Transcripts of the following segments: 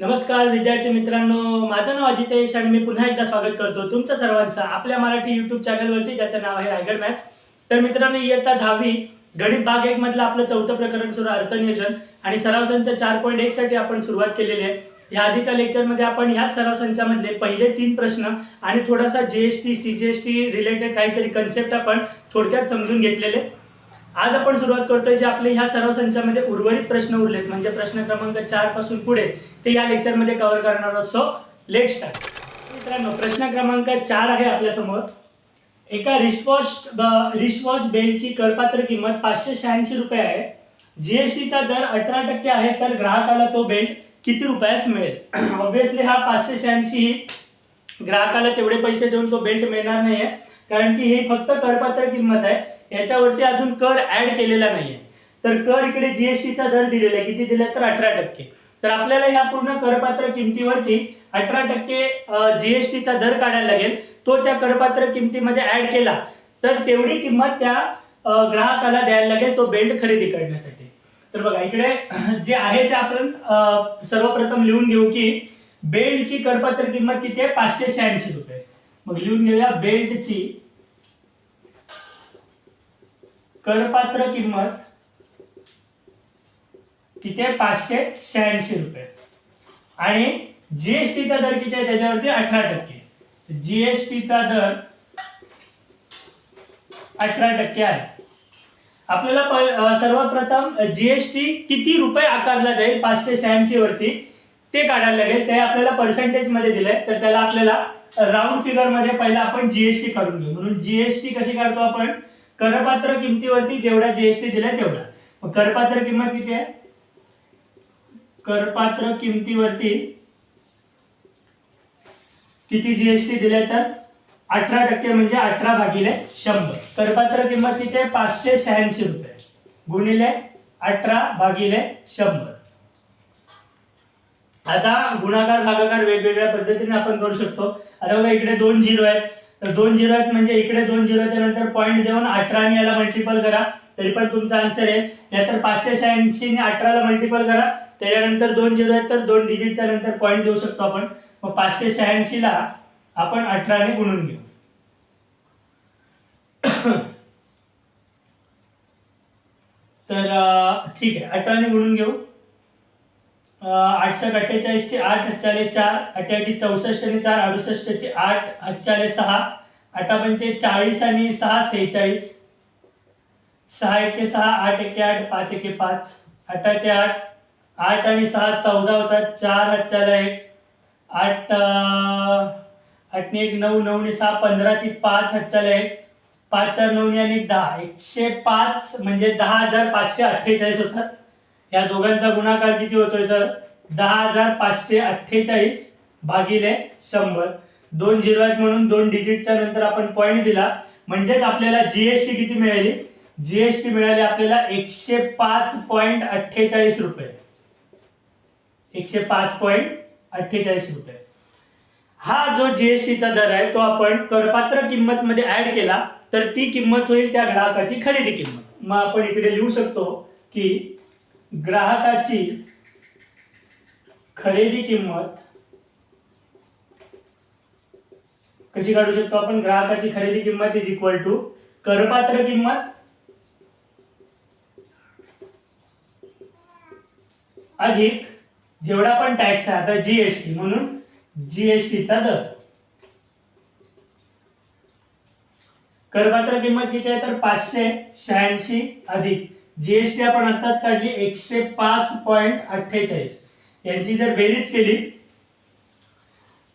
नमस्कार विद्यार्थी मित्रांनो. माझं नाव अजितेश आणि मी पुन्हा एकदा स्वागत करतो तुमचं सर्वांचं आपल्या मराठी युट्यूब चॅनलवरती ज्याचं नाव आहे रायगड मॅथ्स तर मित्रांनो इयत्ता दहावी गणित भाग एक मधलं आपलं चौथं प्रकरण सुरू अर्थनियोजन. आणि सराव संच चार पॉईंट एक साठी आपण सुरुवात केलेली आहे. या आधीच्या लेक्चरमध्ये आपण ह्याच सराव संचामधले पहिले तीन प्रश्न आणि थोडासा जीएसटी सीजीएसटी रिलेटेड काहीतरी कन्सेप्ट आपण थोडक्यात समजून घेतलेले. आज आपण सुरुवात करतोय जे आपले ह्या सर्व संचामध्ये उर्वरित प्रश्न उरलेत. म्हणजे प्रश्न क्रमांक चारपासून पुढे ते या लेक्चरमध्ये कव्हर करणार असो लेट स्टार्ट मित्रांनो प्रश्न क्रमांक चार आहे आपल्यासमोर. एका रिस्वॉच रिस्वॉच बेलची करपात्र किंमत पाचशे शहाऐंशी रुपये आहे. जीएसटीचा दर अठरा टक्के आहे तर ग्राहकाला तो बेल्ट किती रुपयास मिळेल? ऑब्व्हियसली हा पाचशे शहाऐंशी ग्राहकाला तेवढे पैसे देऊन तो बेल्ट मिळणार नाहीये. कारण की ही फक्त करपात्र किंमत आहे. याच्यावरती अजून कर ऍड केलेला नाहीये. तर कर इकडे जीएसटीचा दर दिलेला आहे. किती दिला तर अठरा टक्के. तर आपल्याला ह्या पूर्ण करपात्र किमतीवरती अठरा टक्के जीएसटीचा दर काढायला लागेल. तो त्या करपात्र किमतीमध्ये ऍड केला तर तेवढी किंमत त्या ग्राहकाला द्यायला लागेल तो बेल्ट खरेदी करण्यासाठी. तर बघा इकडे जे आहे ते आपण सर्वप्रथम लिहून घेऊ की बेल्टची करपात्र किंमत किती आहे? पाचशे शहाऐंशी रुपये. मग लिहून घेऊया बेल्टची करपात्र किंमत किती आहे? पाचशे शहाऐंशी रुपये. आणि जीएसटीचा दर किती आहे? त्याच्यावरती अठरा टक्के. जीएसटीचा दर अठरा टक्के आहे. आपल्याला सर्वप्रथम जीएसटी किती रुपये आकारला जाईल? पाचशे शहाऐंशी वरती ते काढायला लागेल. ते आपल्याला पर्सेंटेजमध्ये दिलंय. तर त्याला आपल्याला राऊंड फिगरमध्ये पहिला आपण जीएसटी काढून घेऊ. म्हणून जीएसटी कशी काढतो आपण? करपात्र किमतीवरती जेवढा जीएसटी दिलाय तेवढा करपात्र किंमत किती आहे? करपात्र किमतीवरती किती जीएसटी दिले तर? अठरा टक्के म्हणजे अठरा भागिले शंभर. करपात्र किंमत किती आहे? पाचशे शहाऐंशी रुपये. गुणिले अठरा भागिले शंभर. आता गुणाकार भागाकार वेगवेगळ्या पद्धतीने आपण करू शकतो. आता बघा इकडे दोन झिरो आहेत. तर दोन झिरो आहेत म्हणजे इकडे दोन झिरोच्या नंतर पॉईंट देऊन अठरा आणि याला मल्टिपल करा. तरी पण तुमचा आन्सर आहे या तर पाचशे शहाऐंशीने अठराला मल्टिपल करा. त्याच्यानंतर दोन झिरो आहेत तर दोन डिजिटच्या नंतर पॉईंट देऊ शकतो आपण. मग पाचशे शहाऐंशीला आपण अठराने गुणून घेऊ. तर ठीक आहे. अठराने गुणून घेऊ. आठशे अठ्ठेचाळीसचे आठ हच्चाले चार अठ्याऐंशी चौसष्ट आणि चार अडुसष्टचे आठ हच्चाले सहा आठा पंचे चाळीस आणि सहा सेहेचाळीस. सहा एके सहा आठ एके आठ पाच एके पाच. आठाचे आठ आठ आणि सहा चौदा होतात चार हच्चाला एक. आठ आठने एक नऊ नऊने सहा पंधराची पाच हच्चाला एक. पाच चार नऊने आणि दहा. एकशे पाच म्हणजे दहा हजार पाचशे अठ्ठेचाळीस होतात. या दोघांचा गुणाकार किती होतोय तर दहा हजार पाचशे अठ्ठेचाळीस भागिले शंभर. दोन झिरो आहेत म्हणून दोन डिजिटच्या नंतर आपण पॉईंट दिला. म्हणजेच आपल्याला जीएसटी किती मिळाली? जीएसटी मिळाली आपल्याला एकशे पाच पॉईंट अठ्ठेचाळीस रुपये. एकशे पाच पॉईंट अठ्ठेचाळीस रुपये. हा जो जीएसटीचा दर आहे तो आपण करपात्र किंमत मध्ये ऍड केला तर ती किंमत होईल त्या ग्राहकाची खरेदी किंमत. मग आपण इकडे लिहू शकतो की ग्राहकाची खरेदी किंमत कशी काढू शकतो आपण? ग्राहकाची खरेदी किंमत इज इक्वल टू करपात्र किंमत अधिक जेवढा पण टॅक्स आहे आता जीएसटी म्हणून जीएसटीचा दर. करपात्र किंमत किती आहे? तर पाचशे शहाऐंशी अधिक. जीएसटी आपण आताच काढली एकशे पाच पॉईंट अठ्ठेचाळीस. यांची जर बेरीज केली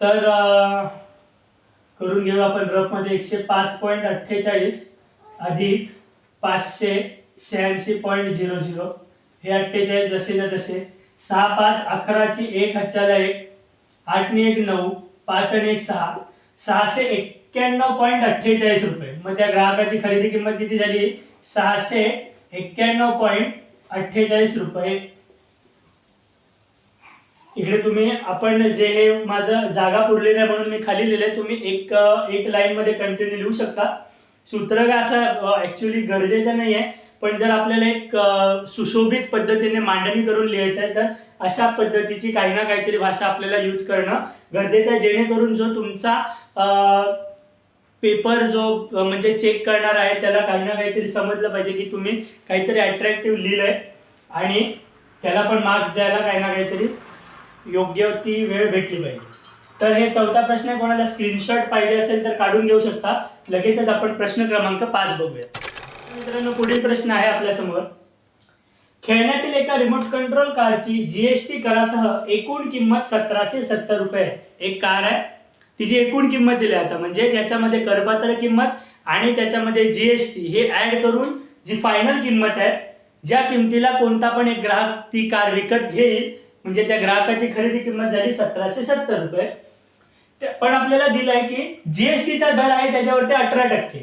तर करून घेऊ आपण रफमध्ये एकशे पाच पॉईंट अठ्ठेचाळीस अधिक पाचशे शहाऐंशी पॉईंट झिरो झिरो हे अठ्ठेचाळीस जसे ना तसे सहा पाच अकराची एक हच्चाला एक आठने एक नऊ पाच आणि एक सहा सहाशे एक्क्याण्णव पॉईंट अठ्ठेचाळीस रुपये. मग त्या ग्राहकाची खरेदी किंमत किती झाली? सहाशे एक्क्याण्णव पॉईंट अठ्ठेचाळीस रुपये. इकडे तुम्ही आपण जे हे माझं जागा पुरलेली आहे म्हणून मी खाली लिहिले तुम्ही एक एक लाईन मध्ये कंटिन्यू लिहू शकता. सूत्र काय असं ऍक्च्युली गरजेचं नाही आहे पण जर आपल्याला एक सुशोभित पद्धतीने मांडणी करून लिहायचं आहे तर अशा पद्धतीची काही ना काहीतरी भाषा आपल्याला यूज करणं गरजेचं आहे जेणेकरून जो तुमचा पेपर जो म्हणजे चेक करणार आहे त्याला काही ना काहीतरी समजलं पाहिजे की तुम्ही काहीतरी अट्रॅक्टिव्ह लिहिलंय आणि त्याला पण मार्क्स द्यायला काही ना काहीतरी योग्य ती वेळ भेटली पाहिजे. तर हे चौथा प्रश्न आहे कोणाला स्क्रीनशॉट पाहिजे असेल तर काढून घेऊ शकता. लगेचच आपण प्रश्न क्रमांक पाच बघूया. मित्रांनो पुढील प्रश्न आहे आपल्यासमोर खेळण्यातील एका रिमोट कंट्रोल कारची जीएसटी करासह एकूण किंमत सतराशे सत्तर रुपये एक कार आहे. तिची एकूण किंमत दिली आता. म्हणजे ज्याच्यामध्ये करपात्र किंमत आणि त्याच्यामध्ये जीएसटी हे ऍड करून जी फायनल किंमत आहे ज्या किमतीला कोणता पण एक ग्राहक ती कार विकत घेईल म्हणजे त्या ग्राहकाची खरेदी किंमत झाली सतराशे सत्तर रुपये. पण आपल्याला दिलंय की जीएसटीचा दर आहे त्याच्यावरती अठरा टक्के.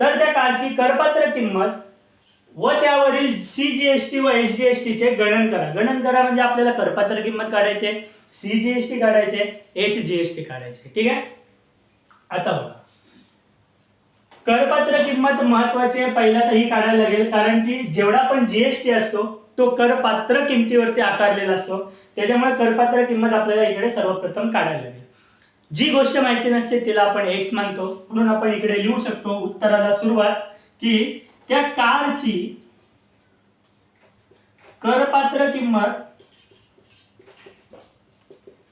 तर त्या कारची करपात्र किंमत व त्यावरील सीजीएसटी व एसजीएसटी चे गणन करा. गणन करा म्हणजे आपल्याला करपात्र किंमत काढायची आहे. सीजीएसटी काढायचे एस जीएसटी काढायचे. ठीक आहे? आता बघा. करपात्र किंमत महत्वाची आहे पहिला तर ही काढायला लागेल. कारण की जेवढा पण जीएसटी असतो तो करपात्र किमतीवरती आकारलेला असतो. त्याच्यामुळे करपात्र किंमत आपल्याला इकडे सर्वप्रथम काढायला लागेल. जी गोष्ट माहिती नसते तिला आपण एक्स मानतो. म्हणून आपण इकडे लिहू शकतो उत्तराला सुरुवात की त्या कारची करपात्र किंमत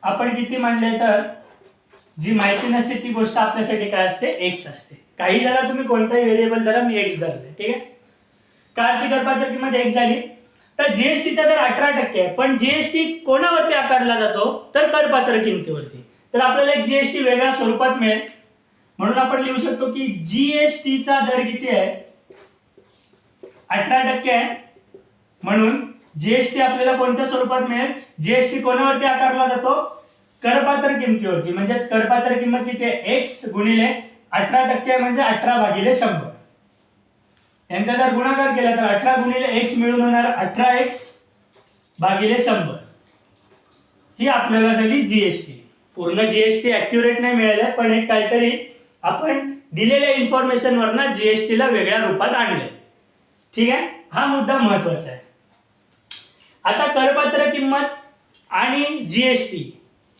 आपण किती मांडले तर जी माहिती नसते ती गोष्ट आपल्यासाठी काय असते? एक्स असते. काही धरा तुम्ही कोणताही व्हेरिएबल धरा मी एक्स धरले ठीक आहे? कारची करपात्र किंमत एक्स झाली. तर जीएसटीचा दर अठरा टक्के आहे. पण जीएसटी कोणावरती आकारला जातो? तर करपात्र किमतीवरती. तर आपल्याला एक जीएसटी वेगळ्या स्वरूपात मिळेल. म्हणून आपण लिहू शकतो की जीएसटीचा दर किती आहे? अठरा टक्के आहे. म्हणून जीएसटी आपल्याला कोणत्या स्वरूपात मिळेल? जीएसटी कोणावरती आकारला जातो? करपात्र किमतीवरती. म्हणजेच करपात्र किंमत किती आहे? एक्स गुणिले अठरा टक्के म्हणजे अठरा भागिले शंभर. यांचा जर गुणाकार केला तर अठरा गुणिले एक्स मिळून होणार अठरा एक्स भागिले शंभर. ही आपल्याला झाली जीएसटी पूर्ण जीएसटी अॅक्युरेट नाही मिळालं पण एक काहीतरी आपण दिलेल्या इन्फॉर्मेशन वरनं जीएसटीला वेगळ्या रूपात आणले. ठीक आहे? हा मुद्दा महत्त्वाचा आहे. आता करपात्र किंमत आणि जीएसटी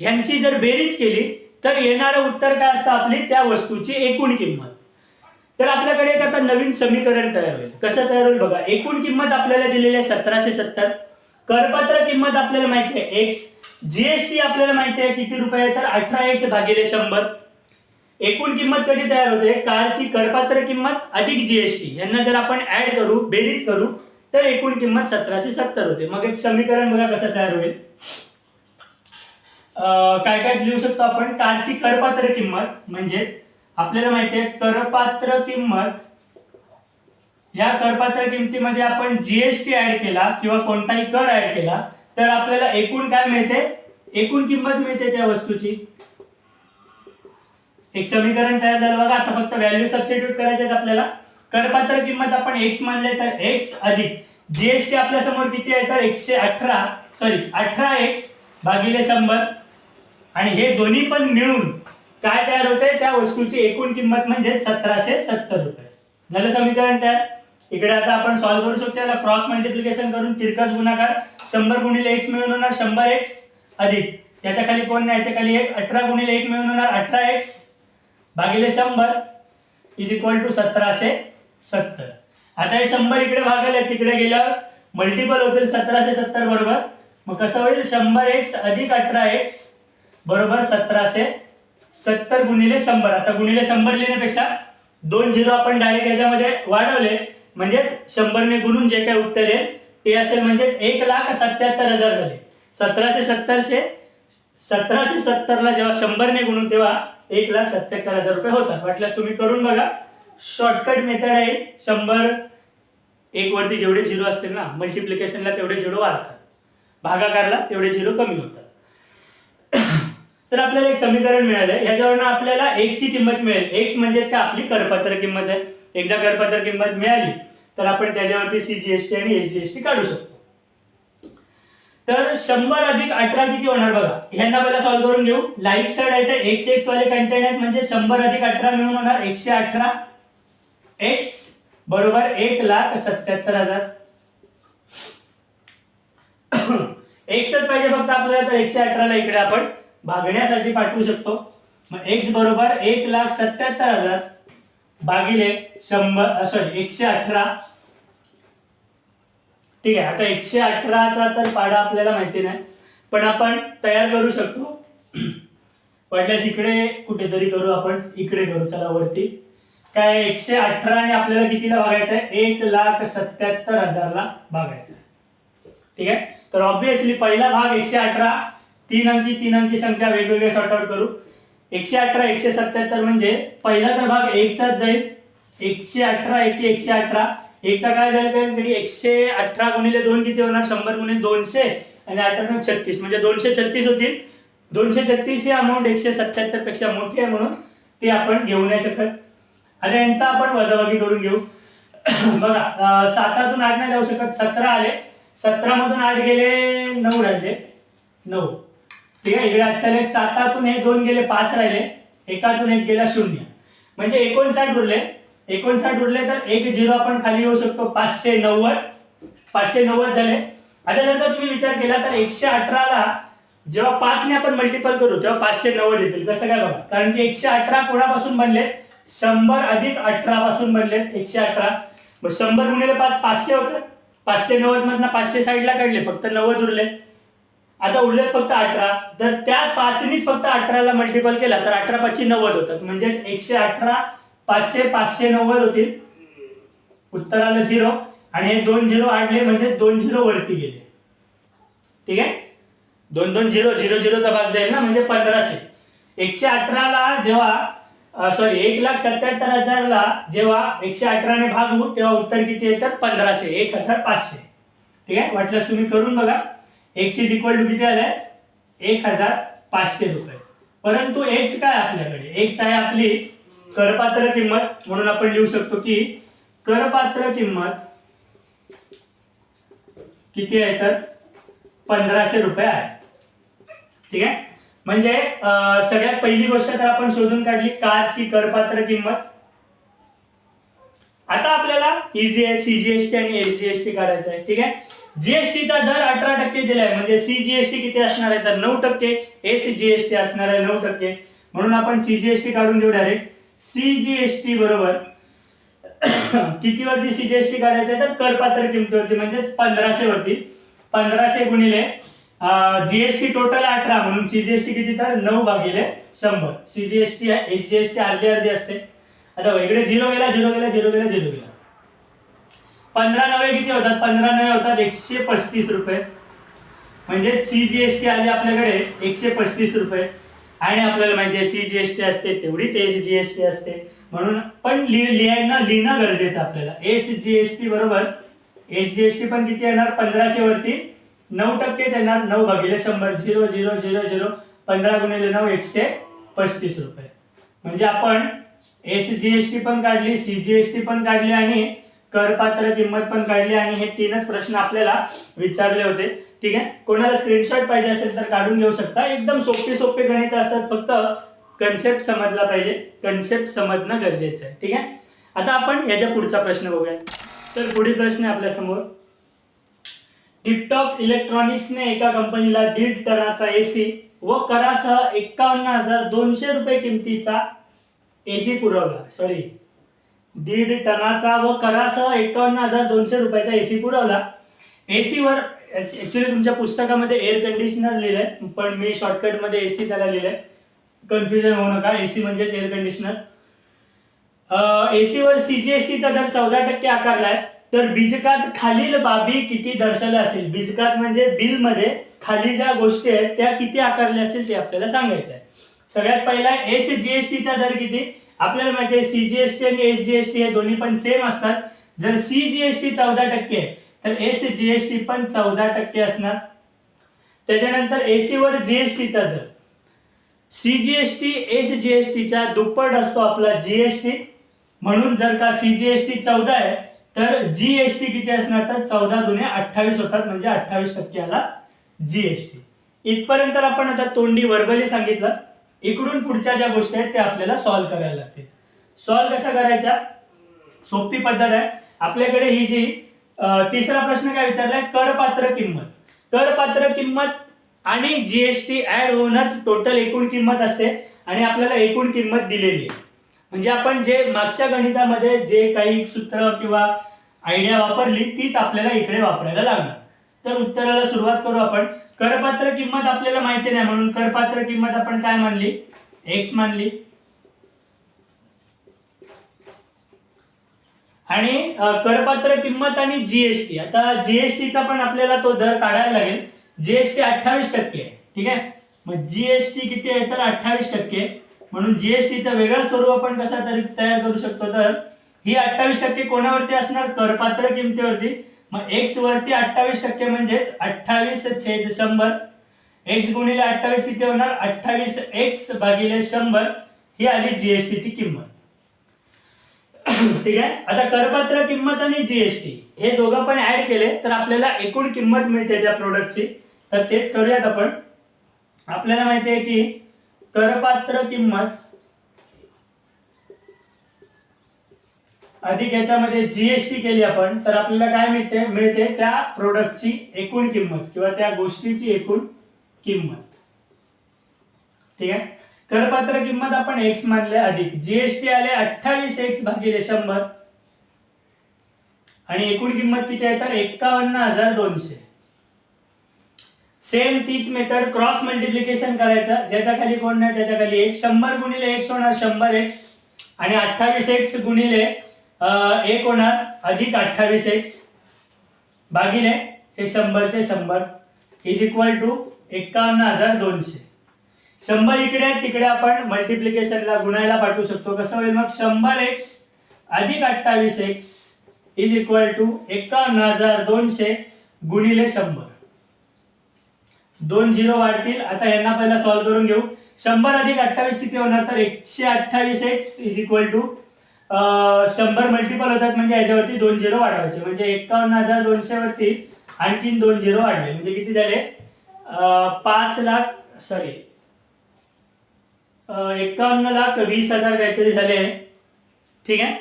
यांची जर बेरीज केली तर येणारं उत्तर काय असतं आपली? त्या वस्तूची एकूण किंमत. तर आपल्याकडे एक आता नवीन समीकरण तयार होईल. कसं तयार होईल बघा? एकूण किंमत आपल्याला दिलेली आहे सतराशे सत्तर. करपात्र किंमत आपल्याला माहिती आहे एक्स जीएसटी आपल्याला माहिती आहे किती रुपये तर अठरा एक्स भागिले शंभर. एकूण किंमत कधी तयार होते? कारची करपात्र किंमत अधिक जीएसटी यांना जर आपण ऍड करू बेरीज करू तर एकूण किंमत सतराशे सत्तर होते. मग एक समीकरण बघा कसं तयार होईल. काय काय लिहू शकतो आपण? कारची करपात्र किंमत म्हणजेच आपल्याला माहिती आहे करपात्र किंमत या करपात्र किमतीमध्ये आपण जीएसटी ऍड केला किंवा कोणताही कर ऍड केला तर आपल्याला एकूण काय मिळते? एकूण किंमत मिळते त्या वस्तूची. एक समीकरण तयार झालं बघा. आता फक्त व्हॅल्यू सबस्टिट्यूट करायचे आहेत आपल्याला. करपात्र किंमत आपण एक्स मानले तर एक्स अधिक जीएसटी आपल्यासमोर किती आहे तर एकशे अठरा सॉरी अठरा एक्स भागिले शंभर. आणि हे दोन्ही पण मिळून काय तयार होते त्या वस्तूची एकूण किंमत म्हणजे सतराशे सत्तर रुपये. झालं समीकरण तयार? इकडे आता आपण सॉल्व्ह करू शकतो. याला क्रॉस मल्टिप्लिकेशन करून तिरकस गुणाकार शंभर गुणिले एक्स मिळून होणार शंभर एक्स अधिक. याच्या खाली कोण नाही याच्या खाली एक अठरा गुणिले एक मिळून होणार अठरा एक्स भागिले शंभर इज इक्वल टू सतराशे सत्तर. आता हे शंभर इकडे भागायला तिकडे गेल्यावर मल्टिपल होतील सतराशे सत्तर बरोबर. मग कसं होईल? शंभर एक्स अधिक अठरा एक्स बरोबर सतराशे सत्तर गुणिले शंभर. आता गुणिले शंभर लिहिण्यापेक्षा दोन झिरो आपण डायरेक्ट याच्यामध्ये वाढवले म्हणजेच शंभरने गुणून जे काही उत्तर येईल ते असेल म्हणजेच एक लाख सत्याहत्तर हजार झाले. सतराशे सत्तरशे सतराशे सत्तरला जेव्हा शंभरने गुणून तेव्हा एक लाख सत्याहत्तर हजार रुपये होतात. वाटल्यास तुम्ही करून बघा. शॉर्टकट मेथड आहे. शंभर एक वरती जेवढे झिरो असतील ना मल्टिप्लिकेशनला तेवढे झिरो वाढतात. भागाकारला तेवढे झिरो कमी होतात. तर आपल्याला एक समीकरण मिळालं. ह्याच्यावरनं आपल्याला एक्सची किंमत मिळेल. एक्स म्हणजेच काय? आपली करपात्र किंमत आहे. एकदा करपात्र किंमत मिळाली तर आपण त्याच्यावरती सी जीएसटी आणि एसजीएसटी काढू शकतो. तर शंभर अधिक अठरा किती होणार बघा? ह्यांना पहिला सॉल्व्ह करून घेऊ. लाईक साईड आहे तर एक्स एक्स वाले कंटेंट आहेत म्हणजे शंभर अधिक अठरा मिळून होणार एकशे अठरा. एक्स बरोबर एक लाख सत्याहत्तर हजार. एक्सच पाहिजे फक्त आपल्याला तर एकशे अठराला इकडे आपण भागण्यासाठी पाठवू शकतो. मग एक्स बरोबर एक लाख सत्याहत्तर हजार भागिले शंभर सॉरी एकशे अठरा. ठीक आहे आता एकशे अठराचा तर पाडा आपल्याला माहिती नाही पण आपण तयार करू शकतो. वाटल्यास इकडे कुठेतरी करू आपण इकडे करू चला वरती. काय एकशे अठराने आपल्याला कितीला भागायचं आहे? एक लाख सत्याहत्तर हजारला भागायचं आहे. ठीक आहे? तर ऑब्विसली पहिला भाग एकशे अठरा तीन अंकी तीन अंकी संख्या वेगवेगळे सॉर्ट आउट करू. एकशे अठरा एकशे सत्याहत्तर म्हणजे पहिला तर भाग एकचाच जाईल. एकशे अठरा एक एकशे अठरा. एकचा काय जाईल कारण म्हणजे एकशे अठरा गुणिले दोन किती होणार? शंभर गुणिले दोनशे आणि अठरा छत्तीस. म्हणजे दोनशे छत्तीस होतील. दोनशे छत्तीस ही अमाऊंट एकशे सत्याहत्तरपेक्षा मोठी आहे म्हणून ते आपण घेऊ नाही शकत. आता यांचा आपण वजाबाकी करून घेऊ. बघा सातातून आठ नाही जाऊ शकत सतरा आले. सतरा मधून आठ गेले नऊ राहिले. नऊ. ठीक आहे इकडे आजच्या लेख सातातून हे दोन गेले पाच राहिले. एकातून एक गेला शून्य. म्हणजे एकोणसाठ उरले. एकोणसाठ उरले तर एक झिरो आपण खाली येऊ शकतो पाचशे नव्वद. पाचशे नव्वद झाले. आता जर का तुम्ही विचार केला तर एकशे अठराला जेव्हा पाचने आपण मल्टिपल करू तेव्हा पाचशे नव्वद येतील. कसं काय बघा? कारण की एकशे अठरा कोणापासून बनले? शंभर अधिक अठरा पासून बनले एकशे अठरा. मग शंभर गुणिले पाच पाचशे होतं. पाचशे नव्वद मधनं पाचशे साईडला काढले फक्त नव्वद उरले. आता उरले फक्त अठरा. तर त्या पाचनीच फक्त अठराला मल्टिपल केला तर अठरा पाचशे नव्वद होतात. म्हणजेच एकशे अठरा पाचशे पाचशे नव्वद होतील. उत्तर आलं झिरो आणि हे दोन झिरो आडले म्हणजे दोन झिरो वरती गेले. ठीक आहे? दोन दोन झिरो झिरो झिरोचा भाग जाईल ना? म्हणजे पंधराशे. एकशे अठराला जेव्हा सॉरी एक लाख सत्याहत्तर हजारला जेव्हा एकशे अठराने भागू तेव्हा उत्तर किती येतात पंधराशे एक हजार पाचशे. ठीक आहे? वाटल्यास तुम्ही करून बघा. एक्स इज इक्वल टू किती आलाय? एक हजार पाचशे रुपये. परंतु एक्स काय आपल्याकडे? एक्स आहे आपली करपात्र किंमत. म्हणून आपण लिहू शकतो की करपात्र किंमत किती आहे तर? पंधराशे रुपये आहे. ठीक आहे? म्हणजे सगळ्यात पहिली गोष्ट तर आपण शोधून काढली कारची करपात्र किंमत. आता आपल्याला ईजीएस सीजीएसटी आणि एसजीएसटी काढायचं आहे ठीक आहे? जीएसटीचा दर अठरा टक्के दिलाय म्हणजे सीजीएसटी किती असणार आहे? तर नऊ टक्के एसजीएसटी असणार आहे नऊ टक्के. म्हणून आपण सीजीएसटी काढून घेऊ डायरेक्ट सीजीएसटी बरोबर कितीवरती सीजीएसटी काढायचं आहे? तर करपात्र किमतीवरती म्हणजेच पंधराशे वरती पंधराशे गुणिले जीएसटी टोटल अठरा म्हणून सीजीएसटी किती तर? नऊ भागिले शंभर. सीजीएसटी आहे एसजीएसटी अर्धी अर्धी असते. आता इकडे झिरो गेला झिरो गेला झिरो गेला झिरो गेला. पंधरा नवे किती होतात? पंधरा नवे होतात एकशे पस्तीस रुपये. म्हणजे सीजीएसटी आली आपल्याकडे एकशे पस्तीस रुपये. आणि आपल्याला माहिती आहे सीजीएसटी असते तेवढीच एसजीएसटी असते. म्हणून पण लिहायला लिहिणं गरजेचं आपल्याला. एसजीएसटी बरोबर एसजीएसटी पण किती येणार? पंधराशे वरती नऊ टक्केच येणार नऊ भागिले शंभर. Zero zero zero zero. पंधरा गुणिले नऊ एकशे पस्तीस रुपये. म्हणजे आपण एस जीएसटी पण काढली सीजीएसटी पण काढली आणि करपात्र किंमत पण काढली आणि हे तीनच प्रश्न आपल्याला विचारले होते. ठीक आहे? कोणाला स्क्रीनशॉट पाहिजे असेल तर काढून घेऊ शकता. एकदम सोपे सोपे गणित असतात. फक्त कन्सेप्ट समजला पाहिजे. कन्सेप्ट समजणं गरजेचं आहे. ठीक आहे? आता आपण याच्या पुढचा प्रश्न बघूया. तर पुढील प्रश्न आहे आपल्यासमोर टिकटॉक इलेक्ट्रॉनिक्सने एका कंपनीला दीड टनाचा एसी व करासह एक्कावन्न हजार दोनशे रुपये किमतीचा एसी पुरवला. सॉरी दीड टनाचा व करासह एकावन्न हजार दोनशे रुपयाचा एसी पुरवला. एसी वर ऍक्च्युली तुमच्या पुस्तकामध्ये एअर कंडिशनर लिहिलंय पण मी शॉर्टकटमध्ये एसी त्याला लिहिलंय. कन्फ्युजन होऊ नका. एसी म्हणजेच एअर कंडिशनर एसी वर सीजीएसटीचा दर चौदा टक्के आकारला आहे तर बीजकात खालील बाबी किती दर्शवल्या असेल बीजकात म्हणजे बिलमध्ये खाली ज्या गोष्टी आहेत त्या किती आकारल्या असतील ते आपल्याला सांगायचं आहे सगळ्यात पहिला एस जीएसटीचा दर किती आपल्याला माहिती आहे सीजीएसटी आणि एस जीएसटी हे दोन्ही पण सेम असतात जर सीजीएसटी चौदा टक्के आहे तर एस जीएसटी पण चौदा टक्के असणार त्याच्यानंतर एसी वर जीएसटीचा दर सीजीएसटी एस जीएसटीच्या दुप्पट असतो आपला जीएसटी म्हणून जर का सीजीएसटी चौदा आहे तर जीएसटी किती असणार? तर चौदा दुने अठ्ठावीस होतात म्हणजे अठ्ठावीस टक्के आला जीएसटी इथपर्यंत आपण आता तोंडी वर्बली सांगितलं. इकडून पुढच्या ज्या गोष्टी आहेत त्या आपल्याला सॉल्व्ह करायला लागतील. सॉल्व्ह कसा करायचा? सोपी पद्धत आहे. आपल्याकडे ही जी तिसरा प्रश्न काय विचारलाय? करपात्र किंमत. करपात्र किंमत आणि जीएसटी ऍड होऊनच टोटल एकूण किंमत असते आणि आपल्याला एकूण किंमत दिलेली आहे. म्हणजे आपण जे मागच्या गणितामध्ये जे काही सूत्र किंवा आयडिया वापरली तीच आपल्याला इकडे वापरायला लागणार. तर उत्तराला सुरुवात करू आपण. करपात्र किंमत आपल्याला माहिती नाही म्हणून करपात्र किंमत आपण काय मानली? एक्स मानली. आणि करपात्र किंमत आणि जीएसटी आता जीएसटीचा पण आपल्याला तो दर काढायला लागेल. जीएसटी अठ्ठावीस टक्के आहे. ठीक आहे? मग जीएसटी किती आहे? तर अठ्ठावीस टक्के म्हणून जीएसटीचं वेगळं स्वरूप आपण कसा तरी तयार करू शकतो तर ही अठ्ठावीस टक्के कोणावरती असणार? करपात्र किमतीवरती. मग एक्स वरती अठ्ठावीस टक्के म्हणजेच अठ्ठावीस छेद शंभर. एक्स गुणिले अठ्ठावीस किती होणार? अठ्ठावीस एक्स भागिले शंभर. ही आली जीएसटीची किंमत. ठीक आहे? आता करपात्र किंमत आणि जीएसटी हे दोघं पण ऍड केले तर आपल्याला एकूण किंमत मिळते त्या प्रोडक्टची तर तेच करूयात आपण. आपल्याला माहिती आहे की करपात्र किंमत अधिक याच्यामध्ये जीएसटी केली आपण तर आपल्याला काय मिळते? मिळते त्या प्रोडक्टची एकूण किंमत किंवा त्या गोष्टीची एकूण किंमत. ठीक आहे? करपात्र किंमत आपण एक्स मानले अधिक. जीएसटी आले अठ्ठावीस एक्स भागिले शंभर. आणि एकूण किंमत किती आहे? तर एक्कावन्न हजार दोनशे. सेम तीच मेथड क्रॉस मल्टिप्लिकेशन करायचं. ज्याच्या खाली कोण नाही त्याच्याखाली एक शंभर गुणिले एक्स होणार शंभर एक्स आणि अठ्ठावीस एक्स गुणिले एक होणार अधिक अठ्ठावीस एक्स भागिले हे शंभरचे शंभर. इज इक्वल टू एक्कावन्न हजार दोनशे. शंभर इकडे तिकडे आपण मल्टिप्लिकेशनला गुणायला पाठवू शकतो. कसं होईल मग? शंभर एक्स अधिक अठ्ठावीस एक्स इज इक्वल टू एकावन्न हजार दोनशे गुणिले शंभर. दोन झिरो वाढतील. आता यांना पहिला सॉल्व्ह करून घेऊ. शंभर अधिक अठ्ठावीस किती होणार तर एकशे अठ्ठावीस एक्स इज इक्वल टू शंभर मल्टिपल होतात म्हणजे याच्यावरती दोन झिरो वाढवायचे. म्हणजे एकावन्न हजार दोनशे वरती आणखीन दोन झिरो वाढले. म्हणजे किती झाले? पाच लाख सॉरी एकावन्न लाख वीस हजार काहीतरी झाले ठीक आहे?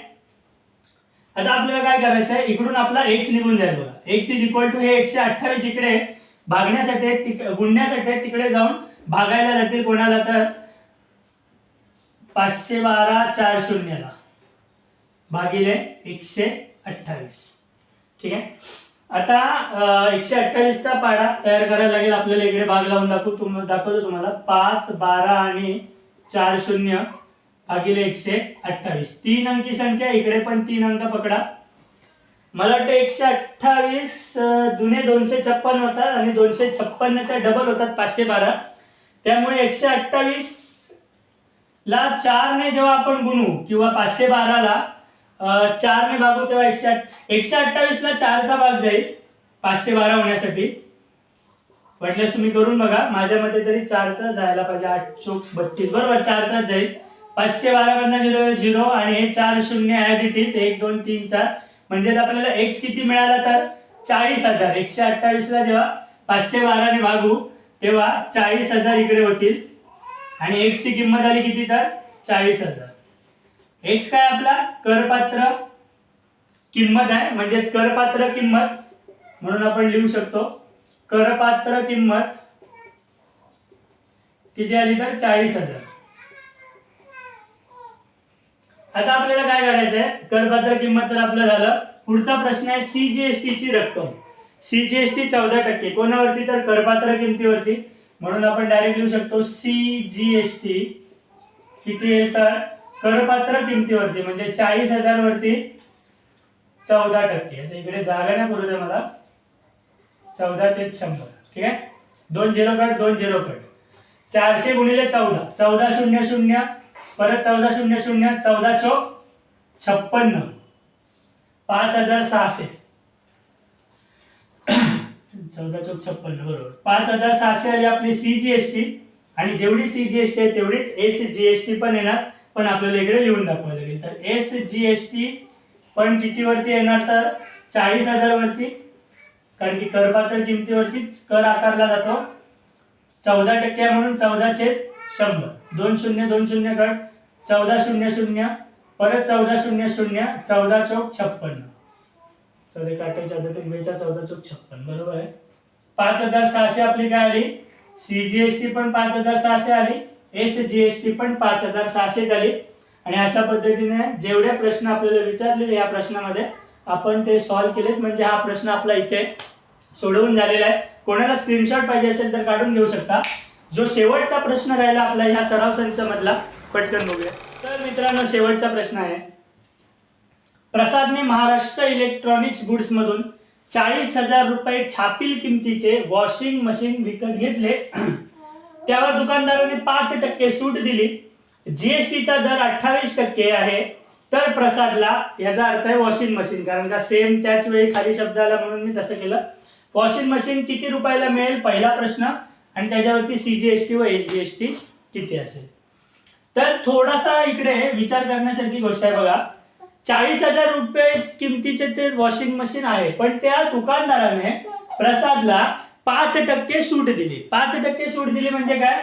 आता आपल्याला काय करायचं आहे इकडून आपला एक्स निघून जाईल बघा. एक्स इज इक्वल टू हे एकशे अठ्ठावीस इकडे भागण्यासाठी तिक- गुणण्यासाठी तिकडे जाऊन भागायला जातील कोणाला तर? पाचशे बारा चार शून्यला. भागिले एकशे अठ्ठावीस. ठीक आहे? आता एकशे अठ्ठावीसचा पाडा तयार करायला लागेल. आपल्याला इकडे भाग लावून दाखवू तुम दाखवतो तुम्हाला. पाच बारा आणि चार शून्य भागिले एकशे अठ्ठावीस. तीन अंकी संख्या इकडे पण तीन अंक पकडा. मला वाटतं एकशे अठ्ठावीस जुने दुने दोनशे छप्पन होतात आणि दोनशे छप्पन्नच्या डबल होतात पाचशे बारा. त्यामुळे एकशे अठ्ठावीस ला चारने जेव्हा आपण गुणू किंवा पाचशे बाराला चारने भागू तेव्हा एकशे आठ एकशे अठ्ठावीसला चारचा भाग जाईल पाचशे बारा होण्यासाठी. वाटल्यास तुम्ही करून बघा माझ्या मते तरी चारचा जायला पाहिजे आठ चोक बत्तीस. बरोबर चारचाच जाईल. पाचशे बारा पन्नास झिरो झिरो आणि हे चार शून्य ॲज इट इज एक दोन तीन चार. म्हणजेच आपल्याला एक्स किती मिळाला तर? चाळीस हजार. एकशे अठ्ठावीस ला जेव्हा पाचशे बाराने भागू तेव्हा चाळीस हजार इकडे होतील. आणि एक्स ची किंमत आली किती तर? चाळीस हजार. एक्स काय आपला? करपात्र किंमत आहे. म्हणजेच करपात्र किंमत. म्हणून आपण लिहू शकतो. करपात्र किंमत किती आली तर? चाळीस हजार. आता आपल्याला काय काढायचं आहे करपात्र किंमत तर आपलं झालं. पुढचा प्रश्न आहे सीजीएसटी ची रक्कम. सीजीएसटी चौदा टक्के. कोणावरती? तर करपात्र किमतीवरती. म्हणून आपण डायरेक्ट लिहू शकतो सीजीएसटी किती येईल तर? करपात्र किमतीवरती. म्हणजे चाळीस हजार वरती चौदा टक्के. इकडे जागा नाही बोलू द्या मला. चौदाचे शंभर. ठीक आहे? दोन झिरो कट दोन झिरो कट चारशे गुणिले चौदा. चौदा शून्य शून्य. परत चौदा शून्य शून्य चौदा चौक छप्पन्न. पाच हजार सहाशे. चौदा चौक छप्पन्न बरोबर. पाच हजार सहाशे आली आपली सीजीएसटी आणि जेवढी सी जी एस आहे तेवढीच एस जीएसटी पण येणार. पण आपल्याला इकडे लिहून दाखवायला लागेल. तर एस जीएसटी पण कितीवरती येणार? तर चाळीस हजार वरती कारण की करपात्र किमतीवरतीच कर आकारला जातो. चौदा टक्के म्हणून चौदाचे शंभर. दोन शून्य दोन शून्य गट चौदा शून्य शून्य. परत चौदा शून्य शून्य. चौदा चौक छप्पन्न चौदा काटे चौदा तीन बेचा चौदा चौक छप्पन. बरोबर आहे. पाच हजार सहाशे आपली काय आली? सी जी एस टी पण पाच हजार सहाशे आली. एस जी एस टी पण पाच हजार सहाशे झाली. आणि अशा पद्धतीने जेवढे प्रश्न आपल्याला विचारलेले या प्रश्नामध्ये आपण ते सॉल्व्ह केलेत. म्हणजे हा प्रश्न आपला इथे सोडवून झालेला आहे. कोणाला स्क्रीनशॉट पाहिजे असेल तर काढून घेऊ शकता. जो शेवटचा प्रश्न राहिला आपला ह्या सराव संचामधला पटकन बघूया. तर मित्रांनो शेवटचा प्रश्न आहे. प्रसादने महाराष्ट्र इलेक्ट्रॉनिक्स गुड्स मधून चाळीस हजार रुपये छापील किमतीचे वॉशिंग मशीन विकत घेतले. त्यावर दुकानदाराने पाच टक्के सूट दिली. जीएसटीचा दर अठ्ठावीस टक्के आहे. तर प्रसादला याचा अर्थ आहे वॉशिंग मशीन. कारण का सेम त्याच वेळी खाली शब्द आला म्हणून मी तसं केलं. वॉशिंग मशीन किती रुपयाला मिळेल? पहिला प्रश्न. आणि त्याच्यावरती सीजीएसटी व एसजीएसटी किती असेल? तर थोडासा इकडे विचार करण्यासारखी गोष्ट आहे बघा. चाळीस हजार रुपये किमतीचे ते वॉशिंग मशीन आहे पण त्या दुकानदाराने प्रसादला पाच टक्के सूट दिली. पाच टक्के सूट दिली म्हणजे काय?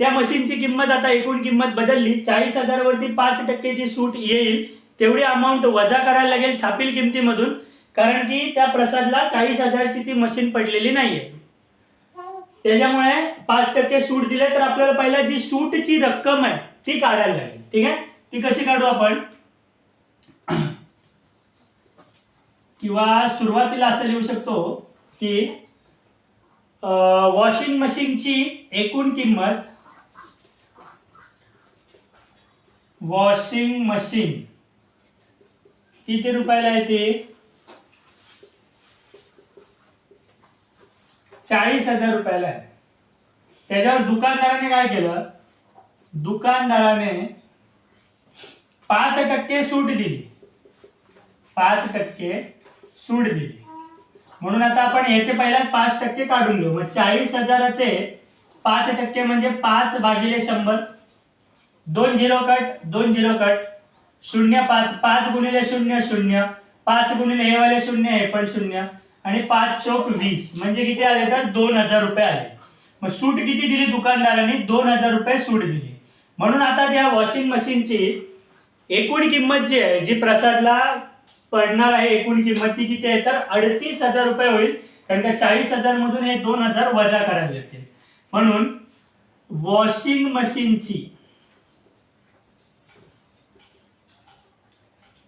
त्या मशीनची किंमत आता एकूण किंमत बदलली. चाळीस हजार वरती पाच टक्केची सूट येईल तेवढी अमाऊंट वजा करायला लागेल छापील किमतीमधून. कारण की त्या प्रसादला चाळीस हजारची ती मशीन पडलेली नाहीये. त्याच्यामुळे पाच टक्के सूट दिले तर आपल्याला पहिला जी सूटची रक्कम आहे ती काढायला लागेल. ठीक आहे? ती कशी काढू आपण? किंवा सुरुवातीला असं लिहू शकतो की वॉशिंग मशीनची एकूण किंमत वॉशिंग मशीन किती रुपयाला येते चाळीस हजार रुपयाला आहे. त्याच्यावर दुकानदाराने काय केलं? दुकानदाराने पाच टक्के सूट दिली. पाच टक्के सूट दिली. म्हणून आता आपण ह्याचे पहिल्या पाच टक्के काढून घेऊ. मग चाळीस हजाराचे पाच टक्के म्हणजे पाच भागिले शंभर. दोन झिरो कट दोन झिरो कट. शून्य पाच पाच गुणिले शून्य शून्य. पाच गुणिले हे वाले शून्य हे पण शून्य. आणि पाच चौक वीस. म्हणजे किती आले तर दोन हजार रुपये आले. मग सूट किती दिली दुकानदारांनी? दोन हजार रुपये सूट दिली. म्हणून आता त्या वॉशिंग मशीनची एकूण किंमत जी आहे जी प्रसादला पडणार आहे एकूण किंमत ती किती आहे? तर अडतीस हजार रुपये होईल. कारण का चाळीस हजार मधून हे दोन हजार वजा करायला लागतील. म्हणून वॉशिंग मशीनची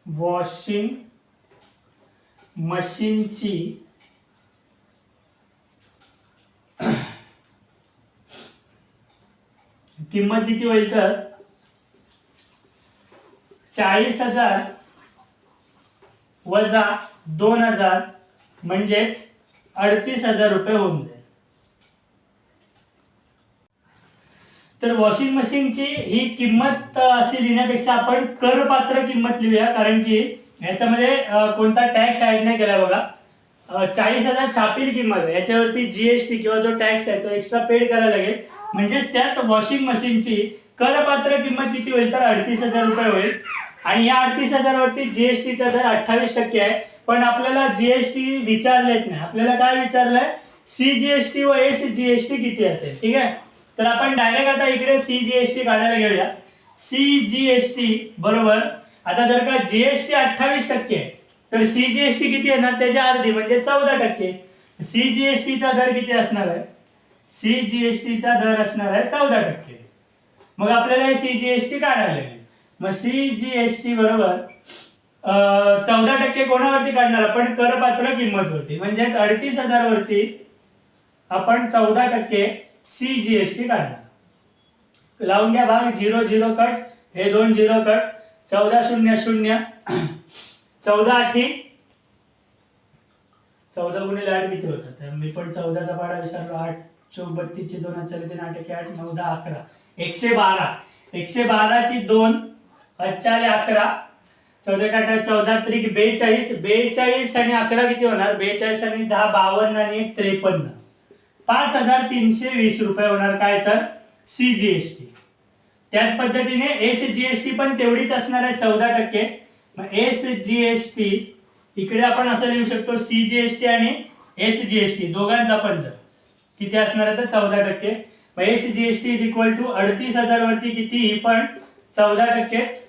वॉशिंग मशीनची किंमत किती होईल तर? चाळीस हजार वजा दोन हजार म्हणजेच अडतीस हजार रुपये होऊन जाईल. तर वॉशिंग मशीनची ही किंमत अशी लिहिण्यापेक्षा आपण करपात्र किंमत लिहूया कारण की याच्यामध्ये कोणता टॅक्स ऍड नाही केला बघा. चाळीस हजार छापील किंमत आहे. याच्यावरती जीएसटी किंवा जो टॅक्स आहे तो एक्स्ट्रा पेड करायला लागेल. म्हणजेच त्याच वॉशिंग मशीनची करपात्र किंमत किती होईल तर अडतीस हजार रुपये होईल. आणि या अडतीस हजारवरती जीएसटीचा दर अठ्ठावीस टक्के आहे. पण आपल्याला जीएसटी विचारलेत नाही. आपल्याला काय विचारलंय? सी जीएसटी व एस जीएसटी किती असेल? ठीक आहे? तर आपण डायरेक्ट आता इकडे सी जीएसटी काढायला घेऊया. सी जीएसटी बरोबर आता जर का जीएसटी अठ्ठावीस टक्के आहे तर सी जीएसटी किती येणार? त्याच्या अर्धी म्हणजे चौदा टक्के. सी जीएसटीचा दर किती असणार आहे? सी जीएसटीचा दर असणार आहे चौदा टक्के. मग आपल्याला हे सी काढायला लागेल. मग सी जीएसटी बरोबर चौदा टक्के कोणावरती काढणार? आपण करपात्र किंमत होती म्हणजेच अडतीस हजार वरती आपण चौदा टक्के सी जीएसटी काढणार. लावून घ्या भाग. Zero zero cut. हे दोन झिरो कट. चौदा शून्य शून्य. चौदा आठी. चौदा गुणिले आठ किती होतात? मी पण चौदाचा पाडा विसरलो. आठ चौक बत्तीसचे दोन हजार तीन आठ एके आठ नऊ दहा अकरा. एकशे बारा. एकशे बाराची दोन अच्छाले अकरा. चौदा काटा चौदा त्रिक बेचाळीस. बेचाळीस आणि अकरा किती होणार? बेचाळीस आणि दहा बावन्न आणि एक त्रेपन्न. पाच हजार तीनशे वीस रुपये होणार काय तर? सी जीएसटी त्याच पद्धतीने एस टी पण तेवढीच असणार आहे चौदा टक्के. मग एस टी इकडे आपण असं लिहू शकतो सी जी एस टी आणि एस जी एस टी दोघांचा पण दर किती असणार आहे तर चौदा टक्के. मग S T is equal to अडतीस हजार वरती किती? ही पण चौदा टक्केच.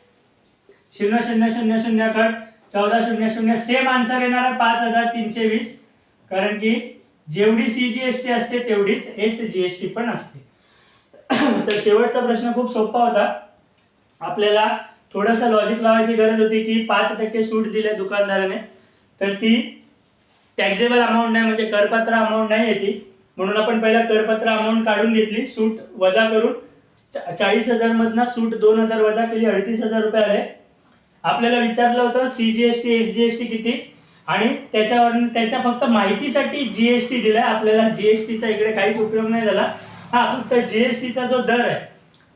शून्य शून्य शून्य शून्य कट चौदा शून्य शून्य. सेम आन्सर येणार आहे पाच हजार तीनशे वीस. कारण की जेवढी सी जी एस टी असते तेवढीच एस जी एस टी पण असते. तर शेवटचा प्रश्न खूप सोपा होता. आपल्याला थोडंसं लॉजिक लावायची गरज होती की पाच टक्के सूट दिले दुकानदाराने तर ती टॅक्सेबल अमाऊंट नाही म्हणजे करपात्र अमाऊंट नाही येते म्हणून आपण पहिला करपत्र अमाऊंट काढून घेतली सूट वजा करून. चा- चाळीस हजार मधनं सूट दोन हजार वजा केली अडतीस हजार रुपये आले. आपल्याला विचारलं होतं C G S T S G S T किती? आणि त्याच्यावर त्याच्या फक्त माहितीसाठी जीएसटी दिलाय. आपल्याला जीएसटीचा इकडे काहीच उपयोग नाही झाला. हा फक्त जीएसटीचा जो दर आहे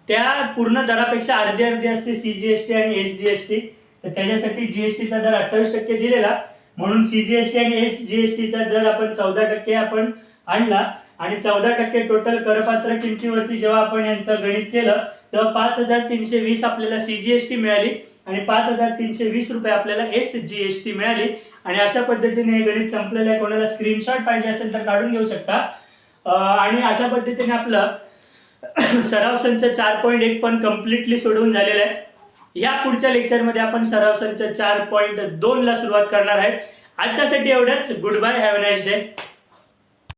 त्या पूर्ण दरापेक्षा अर्धी अर्धी असते सी जी एस टी आणि एस जी एस टी तर त्याच्यासाठी जीएसटीचा दर अठ्ठावीस टक्के दिलेला. म्हणून सी जी एस टी आणि एस जी एस टीचा दर आपण चौदा टक्के आपण आणला. आणि चौदा टक्के टोटल करपात्र किमतीवरती जेव्हा आपण यांचं गणित केलं तेव्हा पाच हजार तीनशे वीस आपल्याला सी जी एस टी मिळाली. आणि पाच हजार तीनशे वीस रुपये आपल्याला एस जी एस टी मिळाली. आणि अशा पद्धतीने हे गणित संपलेलं आहे. कोणाला स्क्रीनशॉट पाहिजे असेल तर काढून घेऊ शकता. आणि अशा पद्धतीने आपलं सराव संच चार पॉईंट एक पण कम्प्लिटली सोडवून झालेला आहे. या पुढच्या लेक्चरमध्ये आपण सराव संच चार पॉईंट दोनला सुरुवात करणार आहे आजच्यासाठी एवढंच. Good bye have nice day